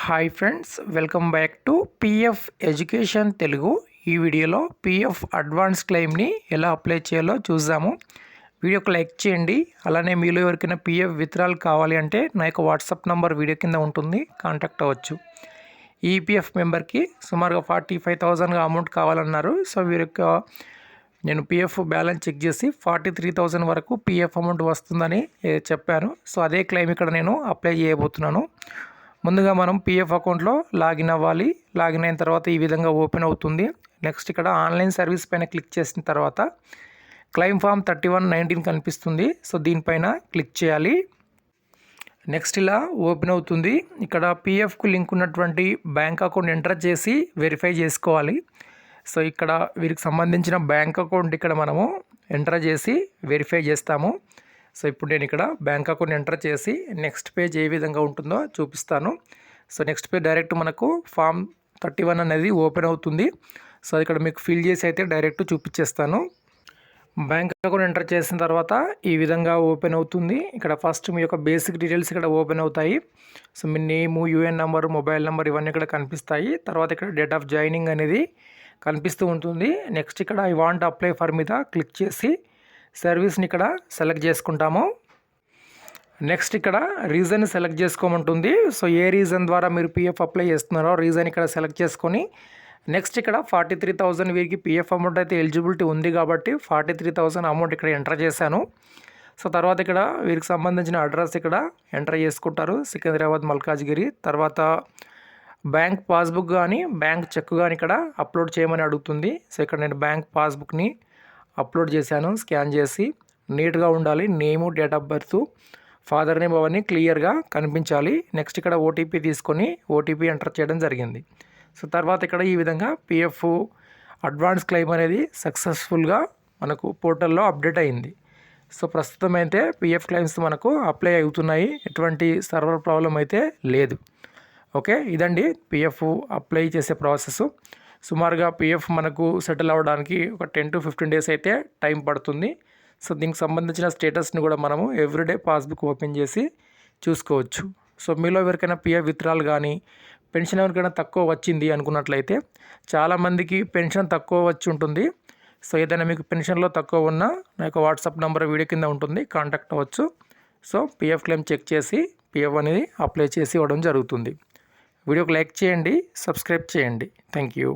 Hi friends welcome back to PF education Telugu ఈ వీడియోలో PF advance క్లెయిమ్ని ఎలా apply చేయాలో చూద్దాము. వీడియోకి లైక్ చేయండి. అలానే మీలో ఎవరికైనా పిఎఫ్ విత్రాలు కావాలి అంటే నా యొక్క వాట్సాప్ నంబర్ వీడియో కింద ఉంటుంది. కాంటాక్ట్ అవ్వచ్చు. ఈపీఎఫ్ మెంబర్కి సుమారుగా ఫార్టీ ఫైవ్ థౌజండ్గా అమౌంట్ కావాలన్నారు. సో వీరి యొక్క నేను పిఎఫ్ బ్యాలెన్స్ చెక్ చేసి ఫార్టీ త్రీ థౌజండ్ వరకు పిఎఫ్ అమౌంట్ వస్తుందని చెప్పాను. సో అదే క్లెయిమ్ ఇక్కడ నేను అప్లై చేయబోతున్నాను. ముందుగా మనం పిఎఫ్ అకౌంట్లో లాగిన్ అవ్వాలి. లాగిన్ అయిన తర్వాత ఈ విధంగా ఓపెన్ అవుతుంది. నెక్స్ట్ ఇక్కడ ఆన్లైన్ సర్వీస్ పైన క్లిక్ చేసిన తర్వాత claim form thirty one nineteen కనిపిస్తుంది. సో దీనిపైన క్లిక్ చేయాలి. నెక్స్ట్ ఇలా ఓపెన్ అవుతుంది. ఇక్కడ పిఎఫ్కు లింక్ ఉన్నటువంటి బ్యాంక్ అకౌంట్ ఎంటర్ చేసి వెరిఫై చేసుకోవాలి. సో ఇక్కడ వీరికి సంబంధించిన బ్యాంక్ అకౌంట్ ఇక్కడ మనము ఎంటర్ చేసి వెరిఫై చేస్తాము. సో ఇప్పుడు నేను ఇక్కడ బ్యాంక్ అకౌంట్ ఎంటర్ చేసి నెక్స్ట్ పేజ్ ఏ విధంగా ఉంటుందో చూపిస్తాను. సో నెక్స్ట్ పేజ్ డైరెక్ట్ మనకు ఫామ్ థర్టీ వన్ అనేది ఓపెన్ అవుతుంది. సో ఇక్కడ మీకు ఫిల్ చేసి అయితే డైరెక్ట్ చూపించేస్తాను. బ్యాంక్ అకౌంట్ ఎంటర్ చేసిన తర్వాత ఈ విధంగా ఓపెన్ అవుతుంది. ఇక్కడ ఫస్ట్ మీ యొక్క బేసిక్ డీటెయిల్స్ ఇక్కడ ఓపెన్ అవుతాయి. సో మీ name UAN number mobile number ఇవన్నీ ఇక్కడ కనిపిస్తాయి. తర్వాత ఇక్కడ డేట్ ఆఫ్ జాయినింగ్ అనేది కనిపిస్తూ ఉంటుంది. నెక్స్ట్ ఇక్కడ ఐ వాంట్ అప్లై ఫర్ మీద క్లిక్ చేసి సర్వీస్ని ఇక్కడ సెలెక్ట్ చేసుకుంటాము. నెక్స్ట్ ఇక్కడ రీజన్ సెలెక్ట్ చేసుకోమంటుంది. సో ఏ రీజన్ ద్వారా మీరు పిఎఫ్ అప్లై చేస్తున్నారో రీజన్ ఇక్కడ సెలెక్ట్ చేసుకొని నెక్స్ట్ ఇక్కడ ఫార్టీ త్రీ థౌజండ్ వీరికి పిఎఫ్ అమౌంట్ అయితే ఎలిజిబిలిటీ ఉంది కాబట్టి ఫార్టీ త్రీ థౌజండ్ అమౌంట్ ఇక్కడ ఎంటర్ చేశాను. సో తర్వాత ఇక్కడ వీరికి సంబంధించిన అడ్రస్ ఇక్కడ ఎంటర్ చేసుకుంటారు. సికింద్రాబాద్ మల్కాజ్గిరి. తర్వాత బ్యాంక్ పాస్బుక్ కానీ బ్యాంక్ చెక్ కానీ ఇక్కడ అప్లోడ్ చేయమని అడుగుతుంది. సో ఇక్కడ నేను బ్యాంక్ పాస్బుక్ని అప్లోడ్ చేశాను స్కాన్ చేసి నీట్గా ఉండాలి. Name date of birth father name అవన్నీ క్లియర్గా కనిపించాలి. నెక్స్ట్ ఇక్కడ ఓటీపీ తీసుకొని ఓటీపీ ఎంటర్ చేయడం జరిగింది. సో తర్వాత ఇక్కడ ఈ విధంగా పిఎఫ్ అడ్వాన్స్ క్లెయిమ్ అనేది సక్సెస్ఫుల్గా మనకు పోర్టల్లో అప్డేట్ అయింది. సో ప్రస్తుతం అయితే పిఎఫ్ క్లెయిమ్స్ మనకు అప్లై అవుతున్నాయి. ఎటువంటి సర్వర్ ప్రాబ్లం అయితే లేదు. ఓకే ఇదండి పిఎఫ్ అప్లై చేసే ప్రాసెస్. సుమారుగా పిఎఫ్ మనకు సెటిల్ అవ్వడానికి ఒక టెన్ టు ఫిఫ్టీన్ డేస్ అయితే టైం పడుతుంది. సో దీనికి సంబంధించిన స్టేటస్ని కూడా మనము ఎవ్రీడే పాస్బుక్ ఓపెన్ చేసి చూసుకోవచ్చు. సో మీలో ఎవరికైనా పిఎఫ్ విత్రాలు కానీ పెన్షన్ ఎవరికైనా తక్కువ వచ్చింది అనుకున్నట్లయితే చాలామందికి పెన్షన్ తక్కువ వచ్చి ఉంటుంది. సో ఏదైనా మీకు పెన్షన్లో తక్కువ ఉన్నా నా యొక్క వాట్సాప్ నెంబర్ వీడియో కింద ఉంటుంది కాంటాక్ట్ అవ్వచ్చు. సో పిఎఫ్ క్లెయిమ్ చెక్ చేసి పిఎఫ్ అనేది అప్లై చేసి ఇవ్వడం జరుగుతుంది. వీడియోకి లైక్ చేయండి సబ్స్క్రైబ్ చేయండి. Thank you